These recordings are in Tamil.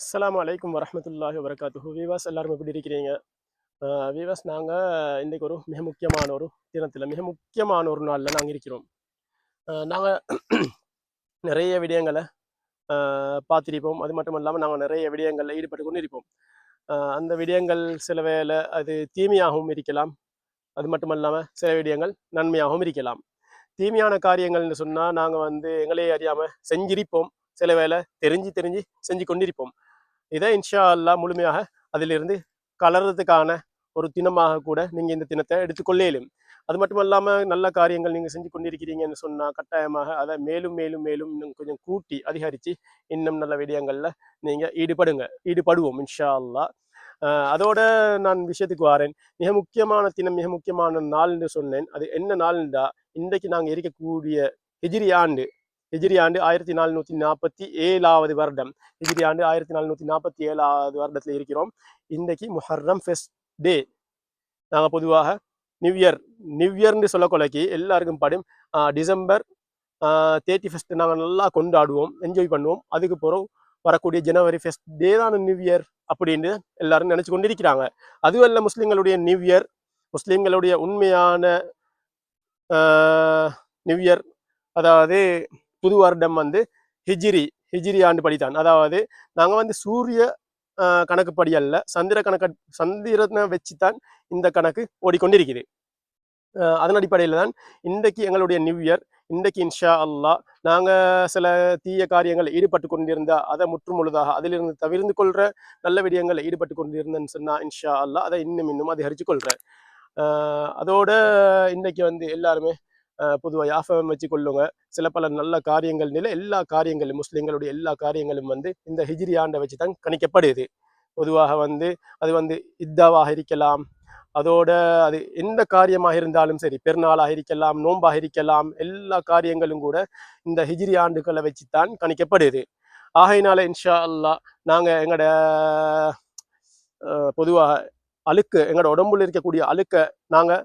அஸ்லாம் அலைக்கும் வரஹ்மத்துல்லாஹி வரகாத்து விவாஸ் எல்லாரும் எப்படி இருக்கிறீங்க? விவாஸ் நாங்கள் இன்றைக்கு ஒரு மிக முக்கியமான ஒரு தினத்தில் மிக முக்கியமான ஒரு நாளில் நாங்கள் இருக்கிறோம். நாங்கள் நிறைய விடயங்களை ஆஹ் பார்த்திருப்போம். அது மட்டும் இல்லாமல் நாங்கள் நிறைய விடயங்களில் ஈடுபட்டு கொண்டு இருப்போம் ஆஹ் அந்த விடயங்கள் சில வேளை அது தீமையாகவும் இருக்கலாம். அது மட்டும் இல்லாமல் சில விடயங்கள் நன்மையாகவும் இருக்கலாம். தீமையான காரியங்கள்னு சொன்னால் நாங்கள் வந்து எங்களே அறியாமல் செஞ்சிருப்போம். சில வேளை தெரிஞ்சு தெரிஞ்சு செஞ்சு கொண்டிருப்போம். இதை இன்ஷா அல்லாஹ் முழுமையாக அதிலிருந்து கலர்றதுக்கான ஒரு தினமாக கூட நீங்கள் இந்த தினத்தை எடுத்துக்கொள்ளேலும். அது மட்டும் இல்லாமல் நல்ல காரியங்கள் நீங்கள் செஞ்சு கொண்டிருக்கிறீங்கன்னு சொன்னால் கட்டாயமாக அதை மேலும் மேலும் மேலும் இன்னும் கொஞ்சம் கூட்டி அதிகரித்து இன்னும் நல்ல விடயங்களில் நீங்கள் ஈடுபடுங்க. ஈடுபடுவோம் இன்ஷா அல்லாஹ். அதோட நான் விஷயத்துக்கு வரேன். மிக முக்கியமான தினம் மிக முக்கியமான நாள்னு சொன்னேன். அது என்ன நாள்ன்றா இன்றைக்கு நாங்கள் இருக்கக்கூடிய எஜிரி ஆண்டு. ஹிஜிரி ஆண்டு ஆயிரத்தி நானூற்றி நாற்பத்தி ஏழாவது வருடம். ஹிஜிரி ஆண்டு ஆயிரத்தி நானூற்றி நாற்பத்தி ஏழாவது வருடத்தில் இருக்கிறோம். இன்றைக்கு முஹர்ரம் ஃபெஸ்ட் டே நாங்கள் பொதுவாக நியூ இயர் நியூ இயர்னு சொல்ல கொலைக்கு எல்லாருக்கும் படும் டிசம்பர் தேர்ட்டி ஃபஸ்ட் நாங்கள் நல்லா கொண்டாடுவோம் என்ஜாய் பண்ணுவோம். அதுக்கு பிறகு வரக்கூடிய ஜனவரி ஃபெஸ்ட் டே தான் நியூ இயர் அப்படின்னு எல்லாரும் நினச்சி கொண்டிருக்கிறாங்க. அதுவும் இல்லை முஸ்லீம்களுடைய நியூ இயர் முஸ்லீம்களுடைய உண்மையான நியூ இயர் அதாவது புது வருடம் வந்து ஹிஜ்ரி ஹிஜ்ரி ஆண்டு படித்தான். அதாவது நாங்கள் வந்து சூரிய கணக்குப்படி அல்ல சந்திர கணக்கு சந்திரனை வச்சுத்தான் இந்த கணக்கு ஓடிக்கொண்டிருக்குது. அதன் அடிப்படையில் தான் இன்றைக்கு எங்களுடைய நியூ இயர் இன்றைக்கு இன்ஷா அல்லா நாங்கள் சில தீய காரியங்களில் ஈடுபட்டு கொண்டிருந்தா அதை முற்று முழுதாக அதிலிருந்து தவிர்ந்து கொள்கிற நல்ல விடயங்களில் ஈடுபட்டு கொண்டிருந்தேன்னு சொன்னால் இன்ஷா அல்லாஹ் அதை இன்னும் இன்னும் அதிகரித்து கொள்கிறேன் அதோட இன்றைக்கி வந்து எல்லாருமே பொதுவாக யாஃபம் வச்சு கொள்ளுங்க சில பல நல்ல காரியங்கள் நிலை எல்லா காரியங்களும் முஸ்லீம்களுடைய எல்லா காரியங்களும் வந்து இந்த ஹிஜிரி ஆண்டை வச்சு தான் கணிக்கப்படுது. பொதுவாக வந்து அது வந்து இத்தாவாக இருக்கலாம். அதோட அது எந்த காரியமாக இருந்தாலும் சரி பெருநாளாக இருக்கலாம் நோன்பாக இருக்கலாம் எல்லா காரியங்களும் கூட இந்த ஹிஜிரி ஆண்டுகளை வச்சு தான் கணிக்கப்படுது. ஆகையினால இன்ஷா அல்லாஹ் நாங்கள் எங்களோட பொதுவாக அழுக்கு எங்களோட உடம்புல இருக்கக்கூடிய அழுக்கை நாங்கள்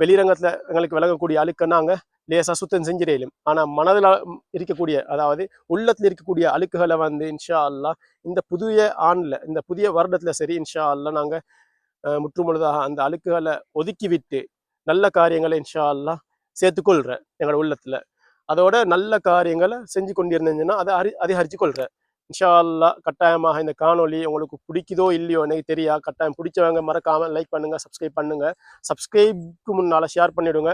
வெளிரங்கத்தில் எங்களுக்கு விளங்கக்கூடிய அழுக்கை நாங்கள் லேசாக சுத்தம் செஞ்சிடலும். ஆனால் மனதில் இருக்கக்கூடிய அதாவது உள்ளத்தில் இருக்கக்கூடிய அழுக்குகளை வந்து இன்ஷா அல்லா இந்த புதிய ஆண்டில் இந்த புதிய வருடத்தில் சரி இன்ஷா அல்லா நாங்கள் முற்றுமுழுதாக அந்த அழுக்குகளை ஒதுக்கி விட்டு நல்ல காரியங்களை இன்ஷா அல்லா சேர்த்துக்கொள்கிறேன் எங்களோட உள்ளத்தில். அதோட நல்ல காரியங்களை செஞ்சு கொண்டிருந்தேன்னா அதை அரி அதிகரித்து கொள்கிறேன் இன்ஷா அல்லாஹ் கட்டாயமாக இந்த காணொலி உங்களுக்கு பிடிக்குதோ இல்லையோ எனக்கு தெரியா கட்டாயம் பிடிச்சவங்க மறக்காமல் லைக் பண்ணுங்கள் சப்ஸ்கிரைப் பண்ணுங்கள் சப்ஸ்கிரைப்க்கு முன்னால் ஷேர் பண்ணிவிடுங்க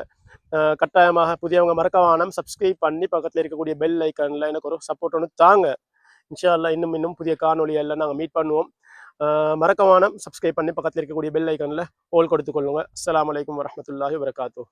கட்டாயமாக புதியவங்க மறக்கவானம் சப்ஸ்கிரைப் பண்ணி பக்கத்தில் இருக்கக்கூடிய பெல் ஐக்கனில் எனக்கு ஒரு சப்போர்ட் ஒன்று தாங்க. இன்ஷா அல்லாஹ் இன்னும் இன்னும் புதிய காணொளி எல்லாம் நாங்கள் மீட் பண்ணுவோம். மறக்கவானம் சப்ஸ்கிரைப் பண்ணி பக்கத்தில் இருக்கக்கூடிய பெல் ஐக்கனில் ஓல் கொடுத்துக்கொள்ளுங்க. அஸ்லாம் வலைக்கம் வரமத்துல்லாஹி வபரகாத்துஹ்